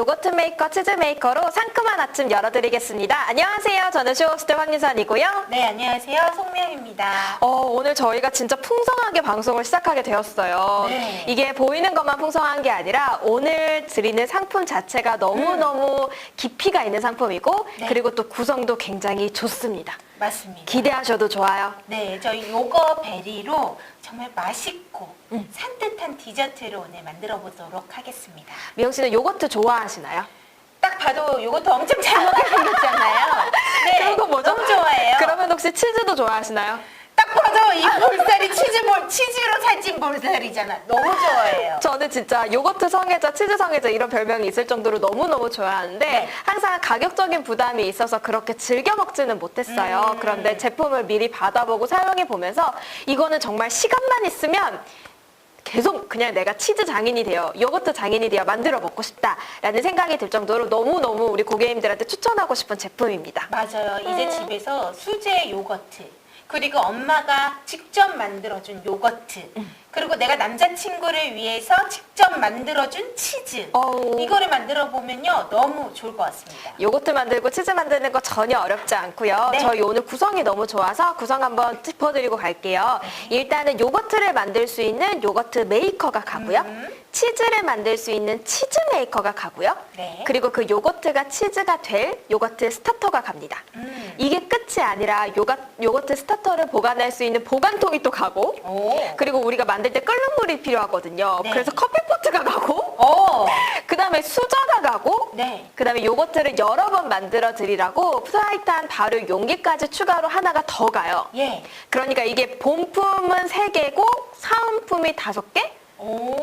요거트 메이커, 치즈 메이커로 상큼한 아침 열어드리겠습니다. 안녕하세요. 저는 쇼호스트 황유선이고요. 네, 안녕하세요. 송명입니다. 어, 오늘 저희가 진짜 풍성하게 방송을 시작하게 되었어요. 네. 이게 보이는 것만 풍성한 게 아니라 오늘 드리는 상품 자체가 너무너무 깊이가 있는 상품이고 음. 네. 그리고 또 구성도 굉장히 좋습니다. 맞습니다. 기대하셔도 좋아요. 네, 저희 요거 베리로 정말 맛있고 음. 산뜻한 디저트를 오늘 만들어 보도록 하겠습니다. 미영 씨는 요거트 좋아하시나요? 딱 봐도 요것도 엄청 잘 먹게 생겼잖아요. 네, 그런 거 뭐죠? 너무 좋아해요. 그러면 혹시 치즈도 좋아하시나요? 딱 봐도 이 볼살이 치즈볼, 치즈로 살찐 볼살이잖아. 너무 좋아해요. 저는 진짜 요거트 성애자, 치즈 성애자 이런 별명이 있을 정도로 너무너무 좋아하는데 네. 항상 가격적인 부담이 있어서 그렇게 즐겨 먹지는 못했어요. 음. 그런데 제품을 미리 받아보고 사용해 보면서 이거는 정말 시간만 있으면 계속 그냥 내가 치즈 장인이 되어 요거트 장인이 되어 만들어 먹고 싶다라는 생각이 들 정도로 너무너무 우리 고객님들한테 추천하고 싶은 제품입니다. 맞아요. 이제 음. 집에서 수제 요거트 그리고 엄마가 직접 만들어준 요거트 음. 그리고 내가 남자친구를 위해서 직접 만들어준 치즈 어우. 이거를 만들어 보면요 너무 좋을 것 같습니다. 요거트 만들고 치즈 만드는 거 전혀 어렵지 않고요. 네. 저희 오늘 구성이 너무 좋아서 구성 한번 짚어드리고 갈게요. 일단은 요거트를 만들 수 있는 요거트 메이커가 가고요. 음. 치즈를 만들 수 있는 치즈 메이커가 가고요. 네. 그리고 그 요거트가 치즈가 될 요거트 스타터가 갑니다. 음. 이게 끝이 아니라 요가, 요거트 스타터를 보관할 수 있는 보관통이 또 가고 오. 그리고 우리가 만들 때 끓는 물이 필요하거든요. 네. 그래서 커피포트가 가고 오. 그 다음에 수저가 가고 네. 그 다음에 요거트를 여러 번 만들어 드리라고 프라이탄 발효 용기까지 추가로 하나가 더 가요. 예. 그러니까 이게 본품은 세개고 사은품이 다섯 개 오.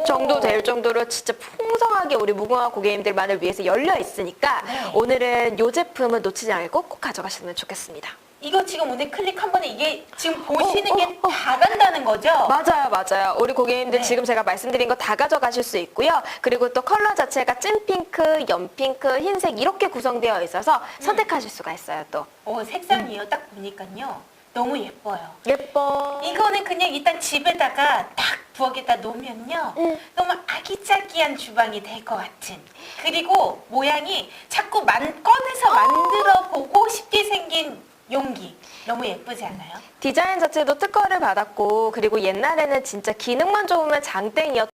정도 될 정도로 진짜 풍성하게 우리 무궁화 고객님들만을 위해서 열려 있으니까 네. 오늘은 요 제품은 놓치지 않고 꼭 가져가시면 좋겠습니다. 이거 지금 오늘 클릭 한 번에 이게 지금 보시는 어, 게 어, 어. 다 간다는 거죠? 맞아요, 맞아요. 우리 고객님들 네. 지금 제가 말씀드린 거 다 가져가실 수 있고요. 그리고 또 컬러 자체가 찐핑크, 연핑크, 흰색 이렇게 구성되어 있어서 선택하실 수가 있어요, 또. 오, 색상이요. 딱 보니까요. 너무 예뻐요. 예뻐. 이거는 그냥 일단 집에다가 딱 부엌에다 놓으면요. 응. 너무 아기자기한 주방이 될 것 같은. 그리고 모양이 자꾸 만, 꺼내서 만들어 보고 쉽게 생긴 용기. 너무 예쁘지 않아요? 디자인 자체도 특허를 받았고 그리고 옛날에는 진짜 기능만 좋으면 장땡이었